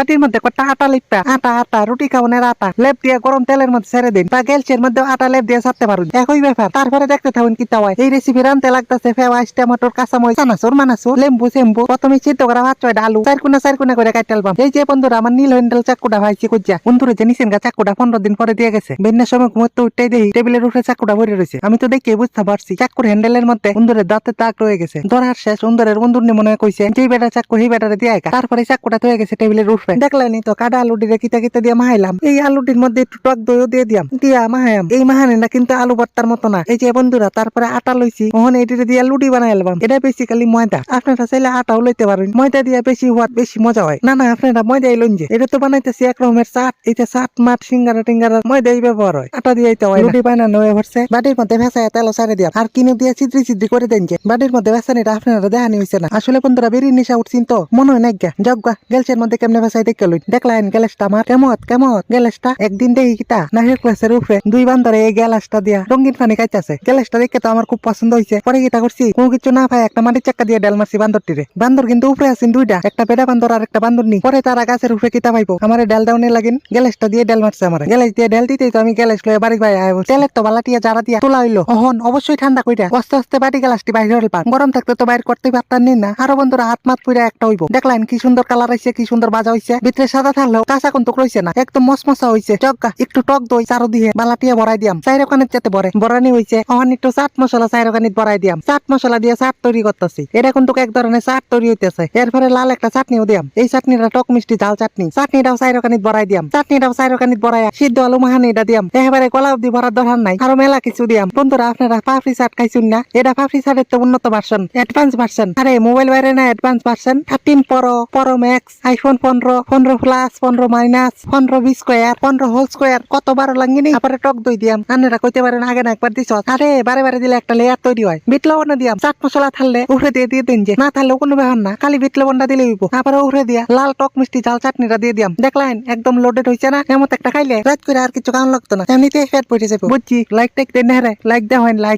বাটির মধ্যে কটা আটা লিপা, আটা আটা, রুটি খাওয়ানোর আটা লেপ দিয়ে গরম তেলের মধ্যে ছেড়ে দিন। বা গেলচের মধ্যে আটা লেপ দিয়ে ছাড়তে পারুন। একই ব্যাপার। তারপরে দেখতে থাকুন কি তাওয়াই এই রেসিপি রানতে লাগতেছে ফেওয়াইস টমেটোর কাঁচামরিচ। চানাচুর, মানাচুর, লেম্বু সেম্বু প্রথমে সিদ্ধ করা ভাত, ছয়টা আলু। চার কোনা চার কোনা করে কাটতে আলবাম এই যে বন্ধুরা, আমার নীল হ্যান্ডেল চাকুটা ভাইছি কুজা বন্ধুরা, যে নিছেন গা, চাকুটা পনেরো দিন পরে দিয়ে গেছে। বেন্যার সময় ঘুমোতে উঠতেই দেখি টেবিলের উপরে চাকুটা ভরে রয়েছে। আমি তো দেখে বুঝতে পারছি। চাকুর হ্যান্ডেলের মধ্যে বন্ধুরের দাঁতের দাগ রয়ে গেছে। ধরার শেষ বন্ধুরের বন্ধুর মনে হয় কইছে যে বেটা চাকু, সেই বেটারে দিয়ে। তারপরে চাকুটা হয়ে গেছে টেবিলের উপরে। দেখলেনি তো কাটা আলুটিরে কিতা কিতা দিয়ে মাহাইলাম এই আলুটির মধ্যে একটু টক দইও দিয়ে দিয়াম। দিয়া মাহায়াম এই মাহানি না কিন্তু আলু ভর্তার মতো না। এই যে বন্ধুরা, তারপরে আটা লইছি। ওখানে এটিতে দিয়ে লুটি বানাই এলাম এটা বেসিক্যালি ময়দা। আপনারা চাইলে আটাও লইতে পারেন। ময়দা দিয়ে বেশি হওয়ার বেশি মজা হয়। না না, আপনারা ময়দাই লইন যে। এটা তো বানাইতেছি এক রকমের চাট এটা চাট মাঠ সিঙ্গারা টিঙ্গারা ময়দাই ব্যবহার হয়। আটা দিয়ে তো হয় লুটি বানানো পড়ছে। বাটির মধ্যে ভেসায় তেল সারে দিয়া আর কিনে দিয়ে চিত্রি চিত্রি করে দেন যে। বাটির মধ্যে ভেসানিটা আপনারা দেখানি হয়েছে না। আসলে বন্ধুরা বেরিয়ে নিশা উঠছেন তো। মনে হয় না গা। জগা গেলসের মধ্যে কেমনে ভেসাই কেমত কেমত? একদিন নাহির উপরে দুই বান্ধরে এই দিয়া দেখে তো আমার খুব পছন্দ পরে কিতা করছি? কিছু না পাই একটা মাটির দিয়ে মারছি বান্দর কিন্তু উপরে দুইটা, একটা বেড়া বান্দর আর একটা বান্দর নি পরে তারা গাছের কিতা পাইবো? আমার ডাল ডাউনে দিয়ে মারছে আমার। দিয়ে আমি বাড়ি দিয়া অহন, অবশ্যই ঠান্ডা কইরা, আস্তে বাইরে গরম থাকতে তো বাইর করতে না আরও বন্ধুরা, হাত মাত পুরা একটা হইব। দেখলেন কি সুন্দর কালার হইছে কি সুন্দর বাজা হইছে, ভিতরে সাদা থাকলেও কাঁচা কিন্তু রইছে না। একদম মসমসা হইছে। চক্কা একটু টক দই চারো দিয়ে বালাটিয়া ভরাই দিয়াম। চাইর ওখানে যেতে বরে বরানি হইছে, অহন একটু চাট মশলা চাইর ওখানে ভরাই দিয়াম। চাট মশলা দিয়ে চাট তৈরি করতেছি। এটা কিন্তু এক ধরনের চাট তৈরি হইতেছে। এরপরে লাল একটা চাটনিও দিয়াম। এই চাটনিটা টক মিষ্টি ঝাল চাটনি। চাটনিটাও চাইর ওখানে ভরাই দিয়াম। চাটনিটাও চাইর ওখানে ভরাই সিদ্ধ আলু মাহানিটা দিয়াম। একেবারে কলা অব্দি ভরার দরকার নাই। আরও মেলা কিছু দিয়াম। বন্ধুরা, আপনারা পাপড়ি চাট খাইছুন না? এটা পাপড়ি চাটের তো উন্নত ভার্সন অ্যাডভান্স ভার্সন আরে মোবাইল বাইরে না advance version thirteen pro pro max iPhone পনেরো পনেরো প্লাস পনেরো মাইনাস পনেরো বি স্কোয়ার পনেরো হোল স্কোয়ার কত বারো লাগিনি? তারপরে টক দই দিয়াম। আন্নারা কইতে পারেন আগে না একবার দিছ আরে, বারে বারে দিলে একটা লেয়ার তৈরি হয়। বিট লবণ দিয়াম। চাট মশলা থাকলে উঠে দিয়ে দিয়ে দিন যে। না থাকলেও কোনো ব্যাপার না। খালি বিট লবণটা দিলে হইব। তারপরে উঠে দিয়া লাল টক মিষ্টি ঝাল চাটনিটা দিয়ে দিয়াম। দেখলেন একদম লোডেড হইছে না? এমন একটা খাইলে রাত করে আর কিছু কাম লাগতো না। এমনিতে ফ্যাট পড়ে যাবে বুঝছি? লাইক টাইক দেন রে। লাইক দেওয়া হয় লাইক